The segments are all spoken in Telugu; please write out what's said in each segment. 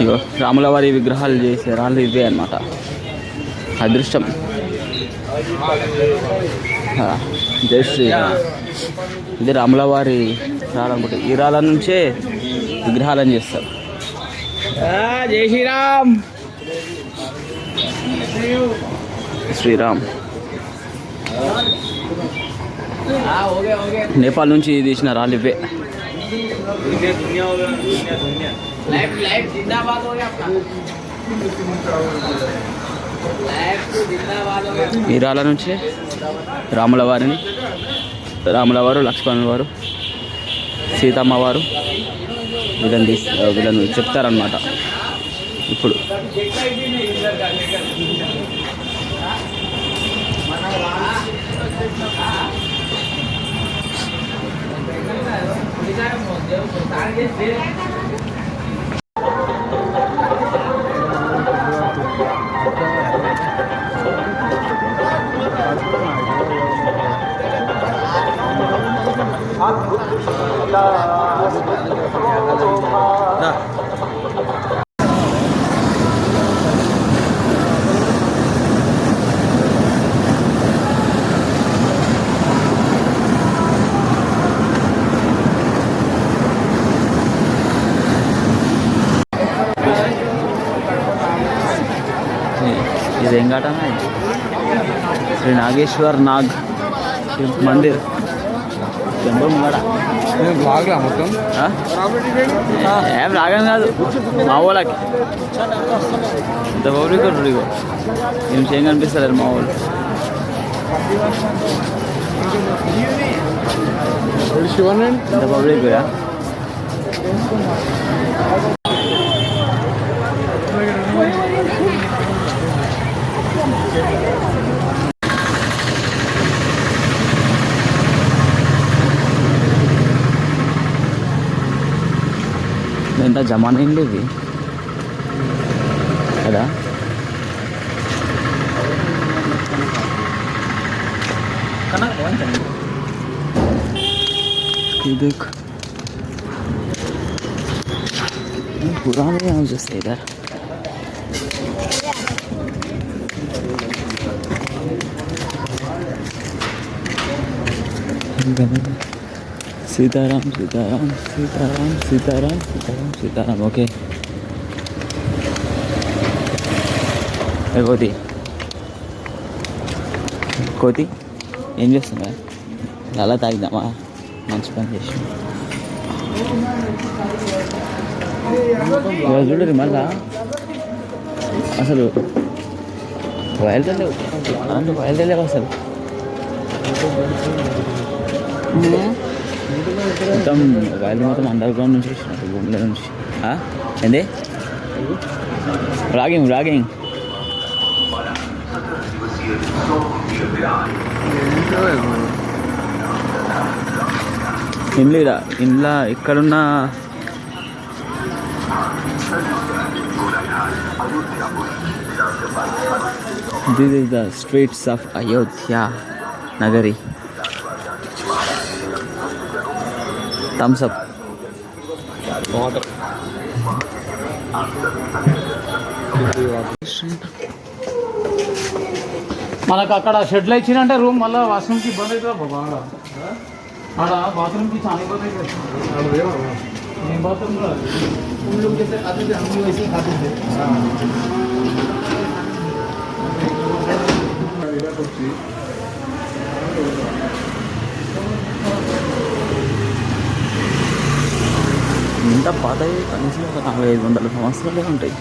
ఇగో రాములవారి విగ్రహాలు చేసే రాళ్ళు ఇవే అనమాట అదృష్టం. ఆ, జై శ్రీరామ్. ఇది రాములవారి రాళ్ళనుకుంటే ఈ రాళ్ళ నుంచే విగ్రహాలను చేస్తారు. జై శ్రీరామ్. శ్రీరామ్. నేపాల్ నుంచి తీసిన రాళ్ళు ఇవే. ఈ రాళ్ళ నుంచి రాముల వారిని రాముల వారు లక్ష్మణుల వారు సీతమ్మ వారు వీళ్ళని తీసు వీళ్ళని చెప్తారనమాట ఇప్పుడు. ఇదేం ఘాట శ్రీ నాగేశ్వర్ నాగ్ మందిర్ టెంపుల్ ముంగడ బాగా మొత్తం ఏం రాగం కాదు మా వాళ్ళకి ఇంత పబ్లిక్ ఉంటుంది ఇగో ఏం చేయం కనిపిస్తారు మా వాళ్ళు ఇంత పబ్లిక్ కూడా ఎంత జమానా ఏంటి ఇది కదా ये देख ये पुराने हाउसेस है इधर सीताराम సీతారాం సీతారాం సీతారాం సీతారాం సీతారాం సీతారాం ఓకే. కోతి. కోతి ఏం చేస్తున్నా చాలా తాగిద్దామా మంచి పని చేసి. చూడరు మళ్ళా? అసలు బయలుదేరలేవు అంటే బయలుదేరలేవు అసలు. మొత్తం బయలు మొత్తం అండర్ గ్రౌండ్ నుంచి వచ్చినట్టు భూమిలో నుంచి. ఏంది? రాగింగ్ రాగింగ్ ఇండ్లు ఇడ ఇండ్ల ఇక్కడున్న this is the streets of Ayodhya Nagari Thums Up మనకు అక్కడ షెడ్లు ఇచ్చినంటే రూమ్ మళ్ళీ వాష్రూమ్కి ఇబ్బంది అవుతుందా బాబా. ఆడ ఆడ బాత్రూమ్కి చాలా ఇబ్బంది అవుతుంది. ఏం బాత్రూమ్ ఇంత పాత కనీసం ఒక నలభై ఐదు వందల సంవత్సరాలే ఉంటాయి.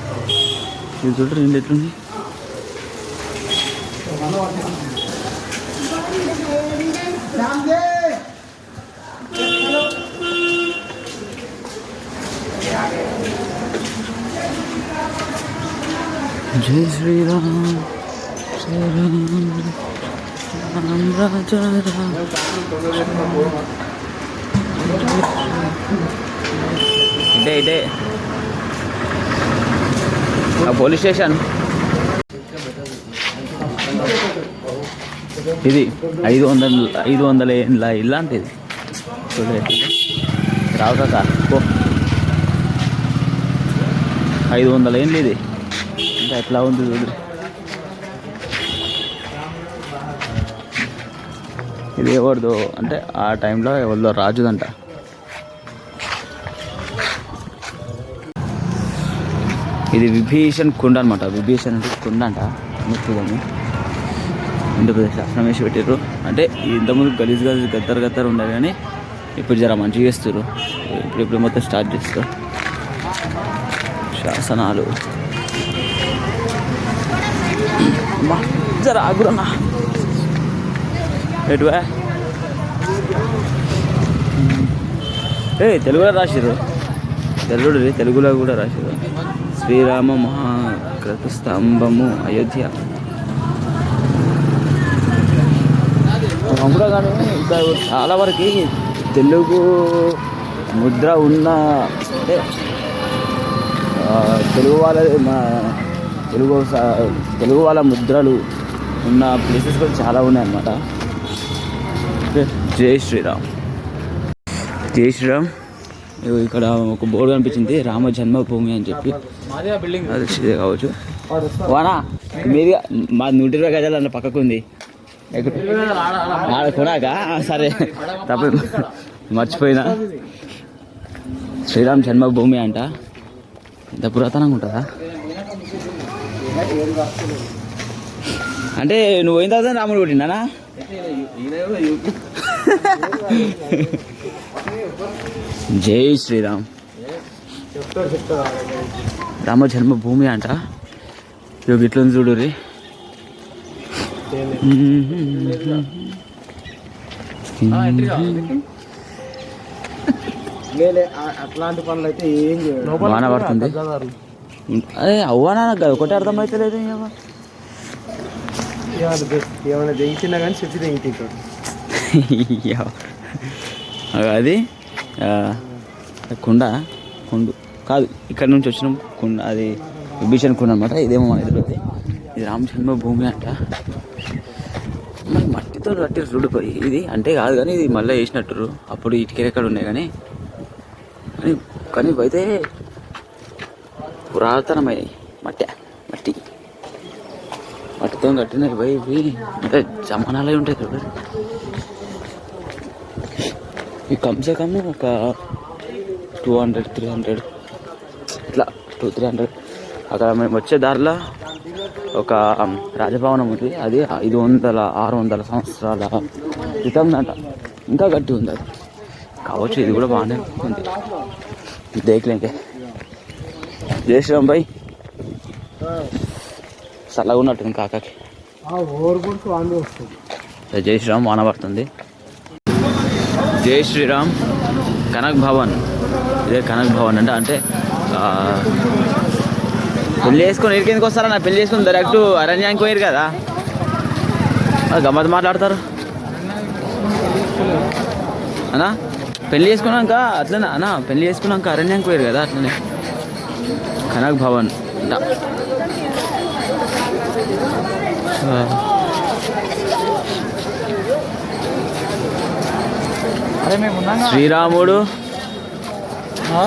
ఇది చూడరు ఏంటి ఎట్లుంది జై శ్రీరామ్ శ్రీరామ్ రామ్ రాజా ఇదే ఇదే పోలీస్ స్టేషన్. ఇది ఐదు వందల ఐదు వందల ఏళ్ళ ఇలాంటిది చూడలే రావు సార్ పో. ఐదు వందల ఏంటి ఇది. ఇంకా ఎట్లా ఉంది చూడు. ఇది ఎవరిదో అంటే ఆ టైంలో ఎవరిదో రాజుదంట. ఇది విభీషణ్ కుండ అనమాట విభీషణ్ అంటే కుండ అంట. ముక్కుదని ఆంధ్రప్రదేశ్ శాసనం వేసి పెట్టారు అంటే ఇంతకుముందు గలీజ్ గలీజ్ గద్దరు గద్దరు ఉండేది కానీ ఇప్పుడు జర మంచిగా చేస్తారు ఇప్పుడు ఇప్పుడు మొత్తం స్టార్ట్ చేస్తారు శాసనాలు. జర ఆగురన్నా. ఎటువా ఏ తెలుగులో రాసిరు తెలుగుడు తెలుగులో కూడా రాసిరు శ్రీరామ మహాకృత స్తంభము అయోధ్య. కూడా కానీ ఇంకా చాలా వరకు తెలుగు ముద్ర ఉన్న అంటే తెలుగు వాళ్ళ మా తెలుగు తెలుగు వాళ్ళ ముద్రలు ఉన్న ప్లేసెస్ కూడా చాలా ఉన్నాయి అన్నమాట జై శ్రీరామ్. జై శ్రీరామ్. ఇక్కడ ఒక బోర్డు కనిపించింది రామ జన్మభూమి అని చెప్పి. అది కావచ్చు వానా మీదిగా మా నూట ఇరవై గజాలు అన్న పక్కకు ఉంది ఆడ కొనాక సరే తప్ప మర్చిపోయినా శ్రీరామ్ జన్మభూమి అంట ఇంత పురాతనంగా ఉంటుందా అంటే నువ్వు పోయిన తర్వాత రాముడు కొట్టిండానా జై శ్రీరామ్ రామ జన్మభూమి అంట. ఇక ఇట్లా చూడు రీ. అట్లాంటి పనులు అయితే ఏం వాన పడుతుంది. అదే అవ్వనా నాకు అది ఒకటి అర్థమైతే లేదు ఏమైనా దించినా కానీ చెప్పి దించుతాడు అది ఆ, కుండ కుండు. కాదు ఇక్కడ నుంచి వచ్చిన. కుండ అది విభీషణ్ కుండ అనమాట ఇదేమో మన ఎదురుది. ఇది రామ జన్మభూమి అంట. మరి మట్టితో కట్టి చూడిపోయి ఇది అంటే కాదు కానీ ఇది మళ్ళీ వేసినట్టు అప్పుడు ఇటుకెక్కడ ఉన్నాయి కానీ. కానీ కానీ అయితే పురాతనమై మట్టి మట్టి. మట్టితో కట్టినవి పోయి ఇవి ఇంకా జమానాలే ఉంటాయి చూడు. ఈ కమ్సే కమ్ ఒక టూ హండ్రెడ్ త్రీ హండ్రెడ్ ఇట్లా టూ త్రీ హండ్రెడ్ అక్కడ మేము వచ్చే దారిలో ఒక రాజభవనం ఉంది. అది ఐదు వందల ఆరు వందల సంవత్సరాల క్రితందంట ఇంకా గట్టి ఉంది అది. కావచ్చు ఇది కూడా బాగానే ఉంది. దేఖలేంకే జై శ్రీరామ్ భాయ్ చల్లగా ఉన్నట్టుంది కాకకి. జై శ్రీరామ్ వాన పడుతుంది. జై శ్రీరామ్ కనక్ భవన్. ఇదే కనక్ భవన్ అంటే. అంటే ఆ, పెళ్ళి చేసుకొని ఇక్కడికి ఎందుకు వస్తారా నా పెళ్ళి చేసుకుని డైరెక్ట్ అరణ్యానికి పోయారు కదా. గమ్మత్ మాట్లాడతారు. అన్నా పెళ్ళి చేసుకున్నాక అట్లనే అన్నా పెళ్ళి చేసుకున్నాక అరణ్యానికి పోయారు కదా అట్లనే. కనక్ భవన్ శ్రీరాముడు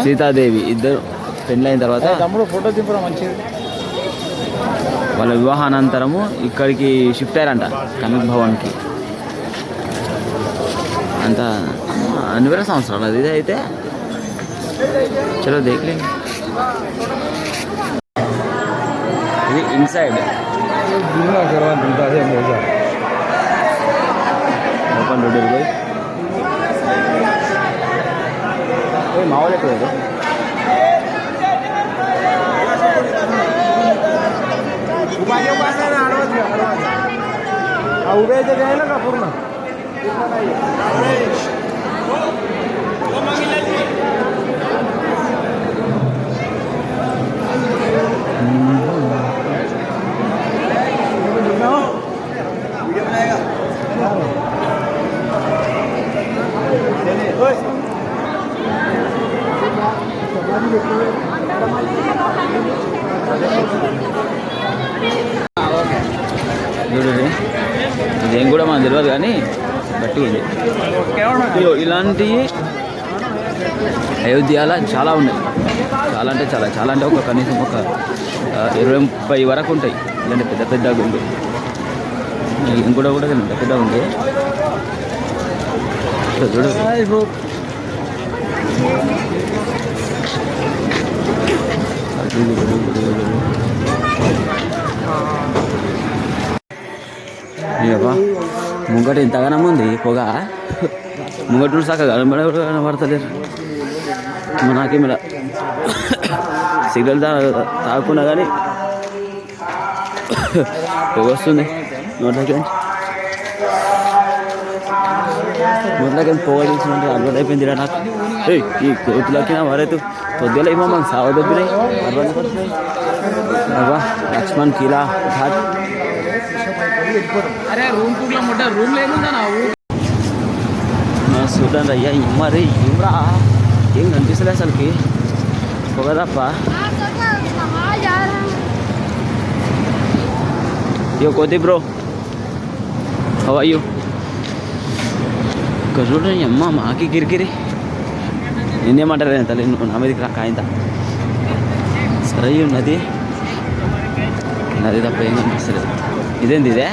సీతాదేవి ఇద్దరు. పెళ్ళైన తర్వాత తమ్ముడు ఫోటో దింపడం మంచిది. వాళ్ళ వివాహానంతరము ఇక్కడికి షిఫ్ట్ అయ్యారంట కనక్ భవన్కి. అంత అన్ని వేల సంవత్సరాలు అది ఇది అయితే. చలో దేఖలే. ఇది ఇన్సైడ్ ఓపెన్ రోడ్ పోయి. ఎక్కడ उभ्या इथे घ्यायला का पूर्ण? पूर्ण नाही ఒకటి అయోధ్యలో చాలా ఉన్నాయి. చాలా అంటే చాలా. చాలా అంటే ఒక కనీసం ఒక ఇరవై ముప్పై వరకు ఉంటాయి. ఇలాంటి పెద్ద పెద్ద గుండు ఇంకోటి కూడా పెద్ద పెద్ద ఉంది చూడు. ముంగట ఇంతగానం ఉంది పొగ. ముంగట సాక కనబడ కనబడతలేరు? మరి నాకేం ఇలా సిగ్నల్ తా తాగకుండా కానీ పొగ వస్తుంది నోట్లోకి నోట్లోకి పొగ తీసుకుంటే అలవాటు అయిపోయింది రా నాకు. ఈ కోతులకి నా మరైతే పొద్దులే ఏమో మాకు సావ దొబ్బినాయి. అలవాటు పడుతున్నాయి లక్ష్మణ్ కీలా ఘాట్. అరే రూమ్ కుట్లో రూమ్ లేదు చూడండి అయ్యా మరి ఏమ్రా ఏం కనిపిస్తలే అసలుకి పొగ తప్ప యో కోతి బ్రో హవ్ అయ్యో ఇక్కడ చూడండి అమ్మ మాకి గిరిగిరి నిన్నేమంటారు నేను తల్లి నువ్వు నా మీదకి రా కాయింత సరే ఈ నది నది తప్ప ఏం కనిపిస్తలేదు ఇదేంది ఇదే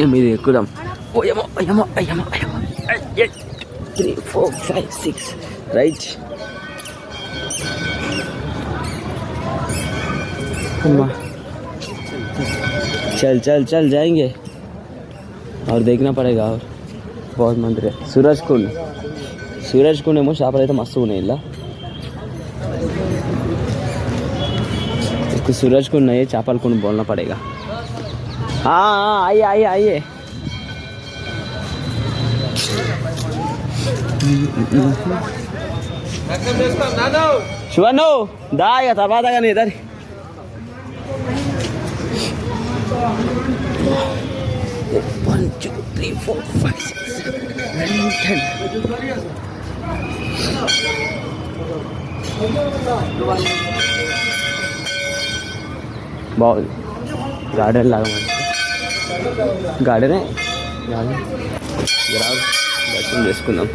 ఎనిమిది ఎక్కుదాం ఓయమో అయ్యమో అయ్యమో అయ్యమో three four five six right अम्मा चल चल चल जाएंगे और देखना पड़ेगा और बहुत मंदिर है सूरज कुंड सूरज कुंड ఏమో చేపలు అయితే మస్తు ఉన్నాయి ఇలా इसको सूरज कुंड नहीं चापल कुंड बोलना पड़ेगा Ah, ah iya iya iya. Suwano, dai ya tapa tangan ini tadi. One, two, three, four, five, six, seven, eight, ten. Bawa garden lagi. గార్డెనే? దర్శనం చేసుకుందాం.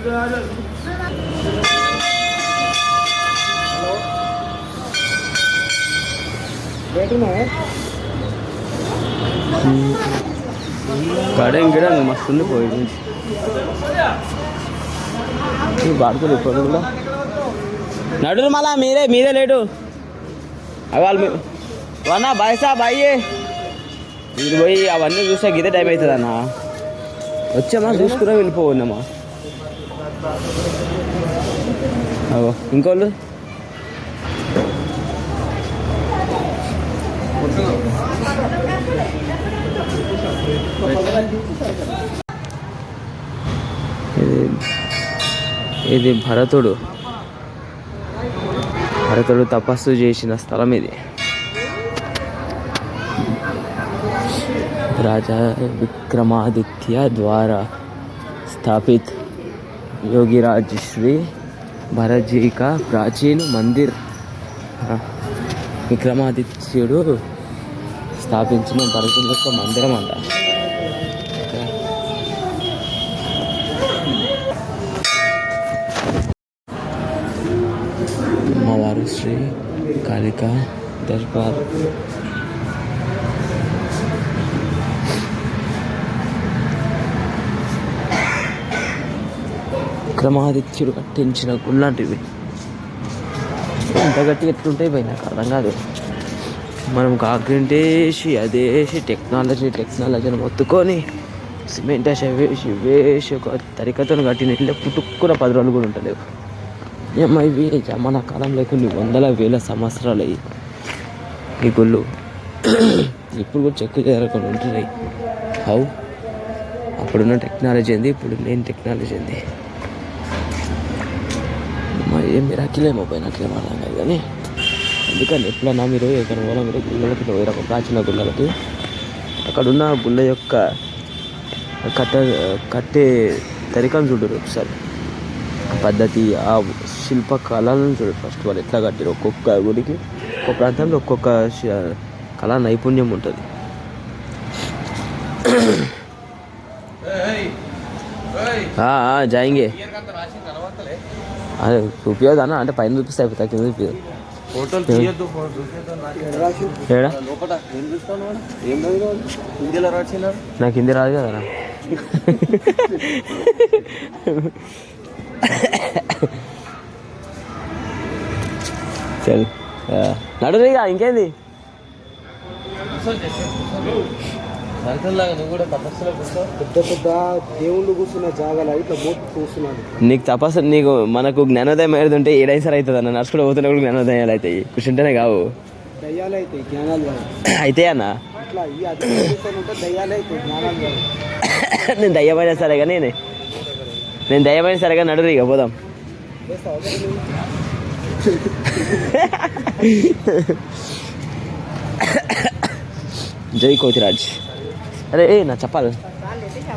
గార్డెన్ గిడ మస్తు ఉంది పోయి బాడుకోలేదు ఇప్పుడు కూడా? నడురు మళ్ళా మీరే మీరే లేడు అవ్వాలి వనా వన్నా బాయ్ సా బాయ్ మీరు పోయి అవన్నీ చూసా ఇదే టైం అవుతుంది అన్న వచ్చామా? చూసుకున్నా వెళ్ళిపోవన్నమ్మా అవో ఇంకోళ్ళు? ఇది ఇది భరతుడు. భరతుడు తపస్సు చేసిన స్థలం ఇది. राजा विक्रमादित्य द्वारा स्थापित योगीराज श्री भरत जी का प्राचीन मंदिर हाँ, విక్రమాదిత్యుడు స్థాపించిన భరతుని యొక్క మందిరం అంట అమ్మవారు శ్రీ కాళికా దర్బార్ విక్రమాదిత్యుడు కట్టించిన గుళ్ళంటివి. ఎంత గట్టి ఎట్లుంటాయి పోయి నాకు అర్థం కాదు. మనం కాంక్రీట్ వేసి అదేసి టెక్నాలజీ టెక్నాలజీని మొత్తుకొని సిమెంట్ వేసి వేసి వేసి ఒక తరికతో కట్టిన ఇల్లు పుట్టుక్కున పది రోజులు కూడా ఉంటలేవు ఏమ్మా ఇవి? మన కాలంలో కొన్ని వందల వేల సంవత్సరాలు అయ్యి. ఈ గుళ్ళు ఇప్పుడు కూడా చెక్కు చేరకుండా ఉంటున్నాయి. హౌ? అప్పుడున్న టెక్నాలజీ ఏంది? ఇప్పుడు లేని టెక్నాలజీ ఏంది? ఏం మిరాకిలేమో పోయి నాకేం అర్థం కాదు కానీ. అందుకని ఎప్పుడన్నా మీరు ఎక్కడ పోయినా మీరు గుళ్ళకి పోయారు ఒక ప్రాచీన గుళ్ళకి అక్కడున్న గుళ్ళ యొక్క కట్ట కట్టే తరికం చూడరు ఒకసారి. పద్ధతి ఆ శిల్ప కళలను చూడరు ఫస్ట్ వాళ్ళు ఎట్లా కట్టారు ఒక్కొక్క గుడికి ఒక్కొక్క ప్రాంతంలో ఒక్కొక్క కళా నైపుణ్యం ఉంటుంది. జాయింగే. అదే చూపించదు అన్న? అంటే పైన చూపిస్తే అయిపోతా కింద చూపించదు నాకు హిందీ రాదు కదా సరే. నడురుగా ఇంకేంది? సరికల్లాగా నువ్వు కూడా తపస్సులో కూర్చో. పెద్ద పెద్ద దేవుళ్ళు కూర్చున్న జాగాలు ఇట్లా మోపు కూర్చున్నాడు. నీకు తపస్సు నీకు మనకు జ్ఞానోదయం ఏది ఉంటే ఏడైనా సరే అవుతుంది? అన్న నడుచుకుంటూ పోతున్నా కూడా జ్ఞానోదయాలు అవుతాయి. కూర్చుంటేనే కావు. దయ్యాలు అయితే జ్ఞానాలు కాదు అయితే అన్న? ఇట్లా ఈ దయ్యాలు అయితే జ్ఞానాలు కాదు నేను దయ్యమైన సరే కానీ నేను నేను దయ్యమైన సరే కానీ నడురు ఇక పోదాం. జై కోతిరాజ్. అరే ఏ నా చెప్పాలి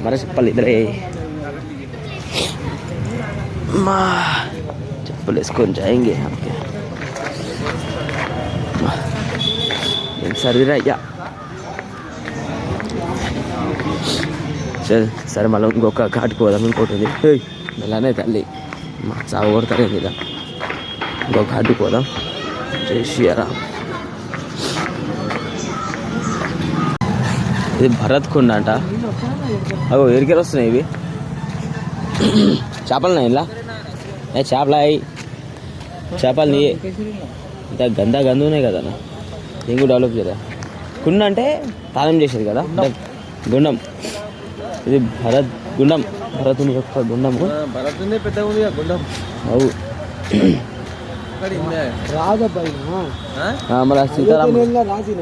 మరి చెప్పాలి ఇద్దరే మా చెప్పులు వేసుకొని జాయింగే ఓకే నేను సర్దిరా అయ్యా సరే సరే మళ్ళీ ఇంకొక ఘాటుకు పోదాం ఇంకోటి ఉంది ఏయ్, మెల్లనే తల్లి మా చావు కొడతారు ఏంది ఇలా ఇంకొక ఘాటుకు పోదాం జై శ్రీరామ్ ఇది భరత్ కుండ అంట. అగో ఎరికెలు వస్తున్నాయి ఇవి. చేపలు ఇలా. ఏ చేపలు అయి. చేపలు నీ ఇంత గంద గంద ఉన్నాయి కదా నేను డెవలప్ చేయరా కుండ అంటే తాళం చేసేది కదా? అంటే గుండం. ఇది భరత్ గుండం. భరతుని యొక్క గుండము భరత్ పెద్దగా ఉంది గుండం. అవు. రాజబ్బాయి ఆ, మన సీతారాం రాజిన?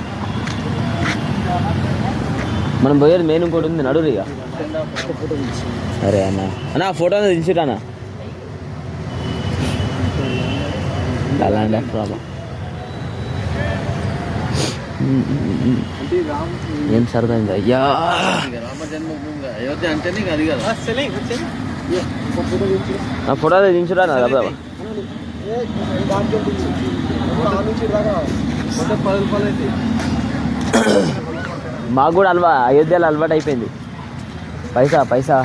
మనం పోయేది మెయిన్ ఇంకోటి ఉంది నడురు ఇక అరే అన్న అన్న ఆ ఫోటో దించుటానా ద ల్యాండ్ ఆఫ్ రామా ఏం సరదైంది అయ్యా రామ జన్మభూమి అయోధ్య అంటేనే ఇక అది కదా ఆ ఫోటో దించురా నా దెబ్బ మొత్తం పది రూపాయలు అయితే మాకు కూడా అలవా అయోధ్యలో అలవాటు అయిపోయింది. పైసా పైసా.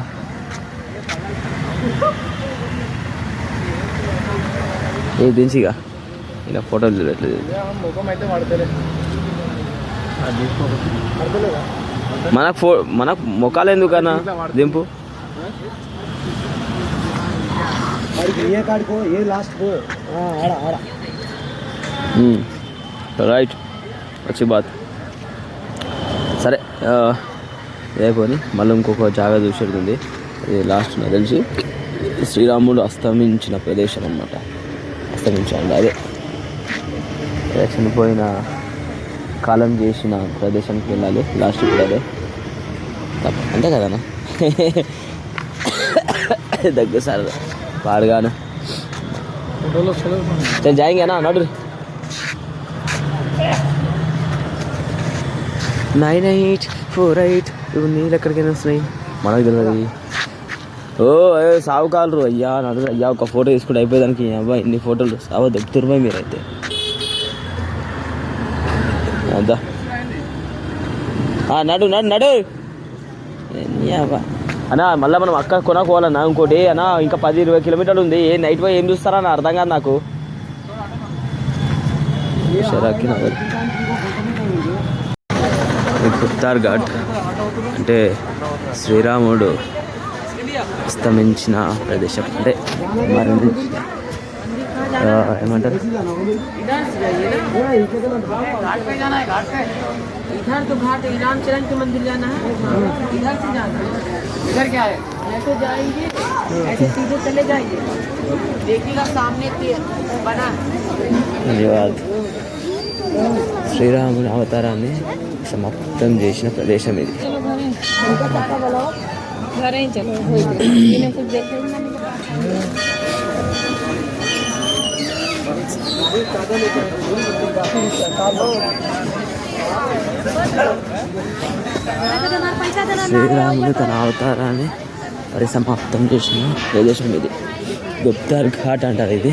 ఏ దించిగా ఇలా ఫోటోలు చూడట్లేదు మనకు ఫో మనకు ముఖాలు ఎందుకన్నా దింపు. రైట్. వచ్చి బాత్. సరే ఇదైపోయి మళ్ళీ ఇంకొక జాగా చూసేది ఉంది ఇది లాస్ట్ నాకు తెలిసి శ్రీరాముడు అస్తమించిన ప్రదేశం అన్నమాట. అస్తమించాడు అదే. చనిపోయిన కాలం చేసిన ప్రదేశానికి వెళ్ళాలి. లాస్ట్ ఇప్పుడు అదే. తప్ప అంతే కదనా దగ్గర సార్ పాడుగాను. జాయింగే నా నడు నైన్ ఎయిట్ ఫోర్ ఎయిట్ ఇప్పుడు నీళ్ళు ఎక్కడికైనా వస్తున్నాయి. మనకు తెలియదు. ఓ అయ్యో సావు కాలరు. అయ్యా నడు అయ్యా ఒక ఫోటో తీసుకుంటే అయిపోయేదానికి. అబ్బా ఇన్ని ఫోటోలు సావ దొక్కుతురుమా మీరైతే. అద్దా ఆ, నడు నడు నడు. అన్నా మళ్ళీ మనం అక్క కొనకోవాలన్నా ఇంకోటి. అన్నా ఇంకా పది ఇరవై కిలోమీటర్లు ఉంది. ఏ నైట్ పోయి ఏం చూస్తారా అని అర్థం కాదు నాకు. షరాకి నగర్ ఇది కుత్తార్ ఘాట్ అంటే శ్రీరాముడు అస్తమించిన ప్రదేశం అంటే మరణించిన ఆ, ఏమంటారు इधर तो घाट है राम चरण के मंदिर जाना है इधर से जाना है इधर क्या है ऐसे जाएंगे ऐसे सीधे चले जाएंगे देखिएगा सामने के बना है ధన్యవాద్ శ్రీరాముని అవతారాన్ని సమాప్తం చేసిన ప్రదేశం ఇది. శ్రీరాముడు తన అవతారాన్ని పరిసమాప్తం చేసిన ప్రదేశం ఇది. గుప్తార్ ఘాట్ అంటారు ఇది.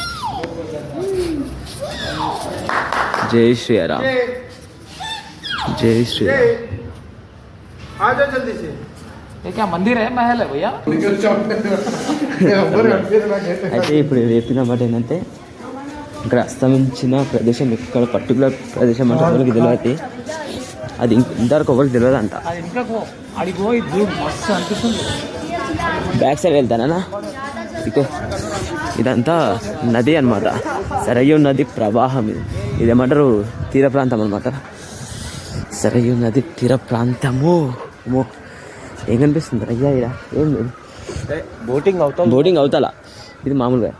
जय श्री राम जय श्री राम आ जाओ जल्दी से ये क्या मंदिर है महल है भैया అయితే ఇప్పుడు చెప్పిన మాట ఏంటంటే ఇక్కడ అస్తమించిన ప్రదేశం ఇక్కడ పర్టికులర్ ప్రదేశం అంటే ఎవరికి తెలియదు అది ఇంక- ఇంతవరకు ఎవరికి తెలియదు అంట అది ఇంకా అడిగో ఇది మస్తు అనిపిస్తుంది బ్యాక్ సైడ్ వెళ్తానా ఇకో ఇదంతా నది అన్నమాట. సరయు నది ప్రవాహం ఇది. ఇదేమంటారు? తీర ప్రాంతం అనమాట సరయు నది తీర ప్రాంతము. ఏం కనిపిస్తుంది? అయ్యా ఇడ. ఏం లేదు. బోటింగ్ అవుతాం బోటింగ్ అవుతాలా? ఇది మామూలుగా.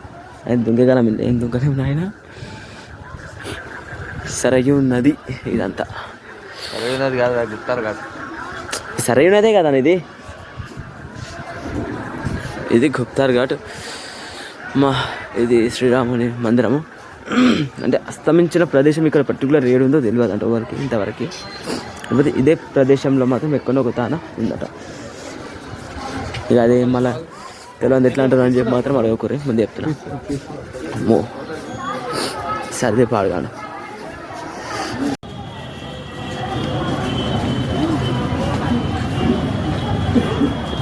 ఆయన దుంగగలం ఏం దుంగలేం నాయన సరయు నది ఇదంతా. సరైనది కాదు అది గుర్తారు కాదు. సరయు నదే కదా ఇది? ఇది గుప్తార్ ఘాట్. మా ఇది శ్రీరాముని మందిరము. అంటే అస్తమించిన ప్రదేశం ఇక్కడ పర్టికులర్ ఏడు ఉందో తెలియదు అంట వరకు ఇంతవరకు. కాకపోతే ఇదే ప్రదేశంలో మాత్రం ఎక్కడో ఒక తాన ఉందట. ఇక అదే మళ్ళా తెలియదు ఎట్లా అంటారు అని చెప్పి మాత్రం అడగకూరే ముందు చెప్తున్నా. మో. సర్దే పాడుగాను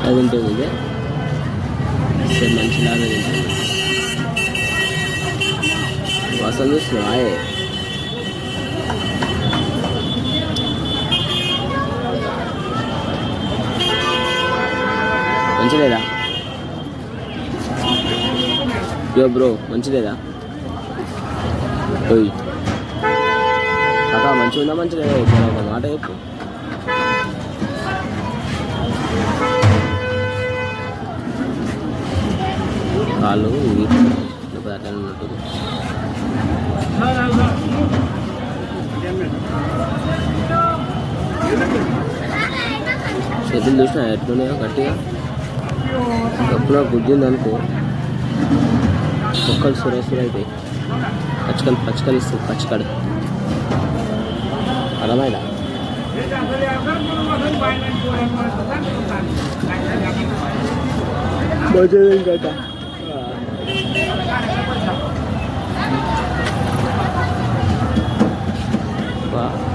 అది ఉంటుంది ఇదే. అసలు మంచిలాగా తింటుంది మంచిదేదా యో బ్రో మంచిదేదా ఓయ్. కాకా మంచిగా ఉందా మంచిదేదా ఒక మాట చెప్పు. కాళ్ళు లేకపోతే అట్లా ఉన్నట్టు చేతులు చూసినా ఎట్లున్నాయో గట్టిగా ఎప్పుడో గుద్దింది అనుకో కుక్కలు సురేసులు అయితే పచ్చకలు పచ్చకలు ఇస్తుంది పచ్చకడు అర్థమైందా మంచిది ఇంకా 거야.